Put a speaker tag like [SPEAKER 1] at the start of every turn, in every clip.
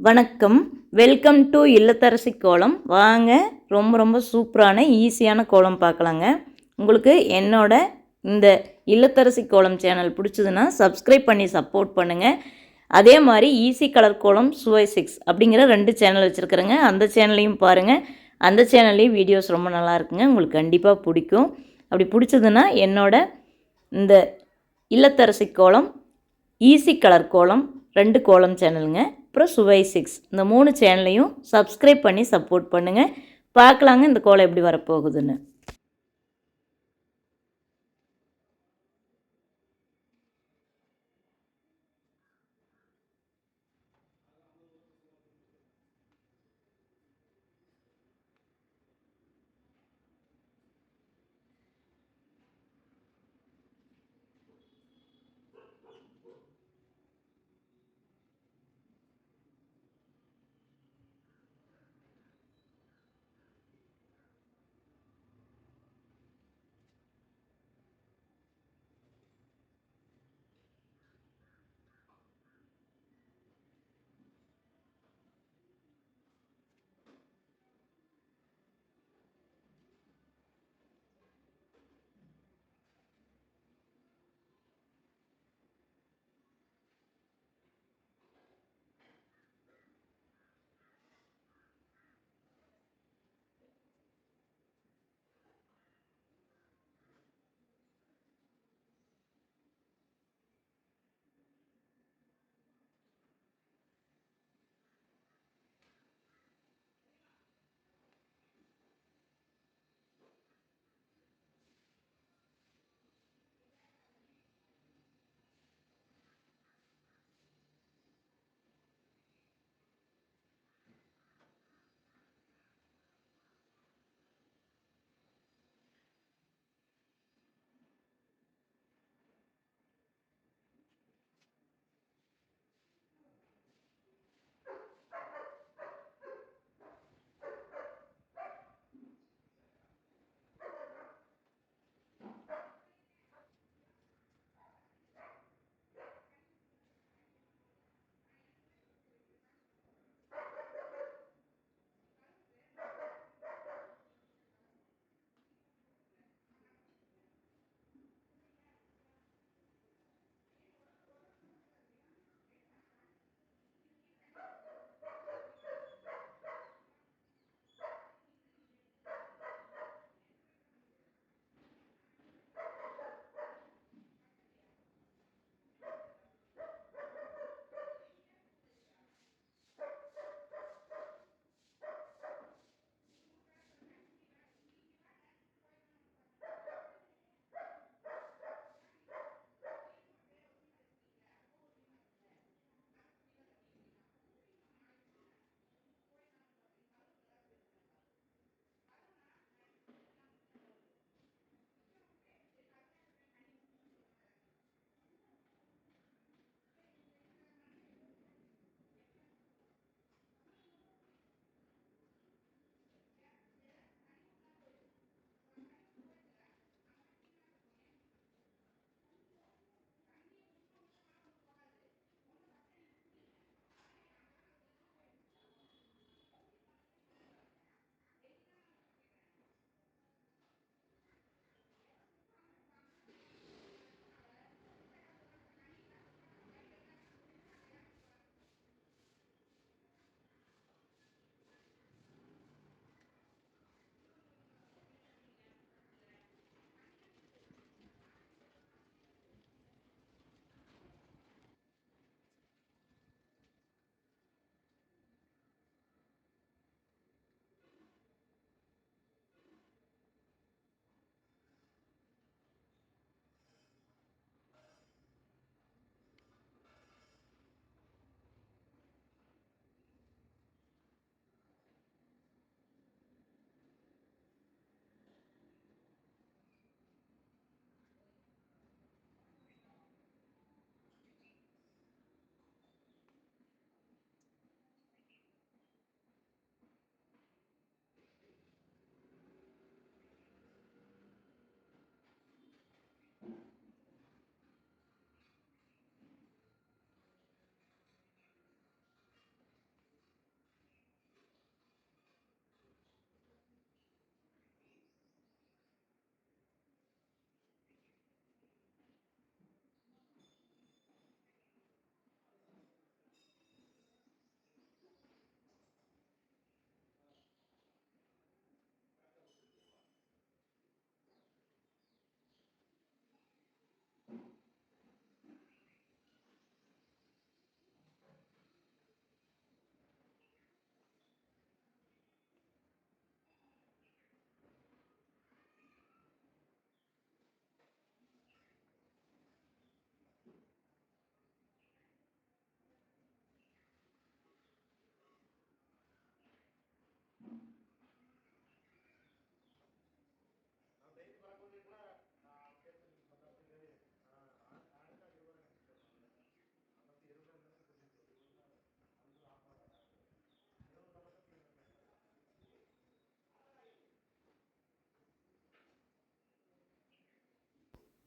[SPEAKER 1] வணக்கம். Welcome to இல்லத்தரசி கோலம். வாங்க ரொம்ப ரொம்ப சூப்பரான ஈஸியான கோலம் பார்க்கலாங்க. உங்களுக்கு என்னோட இந்த இல்லத்தரசி கோலம் சேனல் பிடிச்சதுன்னா சப்ஸ்கிரைப் பண்ணி சப்போர்ட் பண்ணுங்கள் அதே மாதிரி ஈஸி கலர் கோலம் சுவை சிக்ஸ் அப்படிங்கிற ரெண்டு சேனல் வச்சுருக்குறேங்க. அந்த சேனலையும் பாருங்கள் அந்த சேனல்லையும் வீடியோஸ் ரொம்ப நல்லா இருக்குங்க. உங்களுக்கு கண்டிப்பாக பிடிக்கும். அப்படி பிடிச்சதுன்னா என்னோட இந்த இல்லத்தரசி கோலம் ஈஸி கலர் கோலம் ரெண்டு கோலம் சேனலுங்க. அப்புறம் சுவை சிக்ஸ் இந்த மூணு சேனலையும் சப்ஸ்கிரைப் பண்ணி சப்போர்ட் பண்ணுங்கள் பார்க்கலாங்க இந்த கோலம் எப்படி வரப்போகுதுன்னு.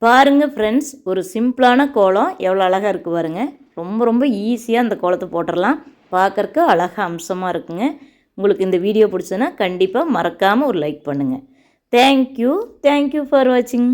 [SPEAKER 1] பாருங்கள் ஃப்ரெண்ட்ஸ் ஒரு சிம்பிளான கோலம். எவ்வளோ அழகாக இருக்குது பாருங்க. ரொம்ப ரொம்ப ஈஸியாக அந்த கோலத்தை போட்டுடலாம் பார்க்கறக்கு அழகாக அம்சமாக இருக்குங்க. உங்களுக்கு இந்த வீடியோ பிடிச்சதுன்னா கண்டிப்பாக மறக்காமல் ஒரு லைக் பண்ணுங்கள் தேங்க்யூ தேங்க்யூ ஃபார் வாட்சிங்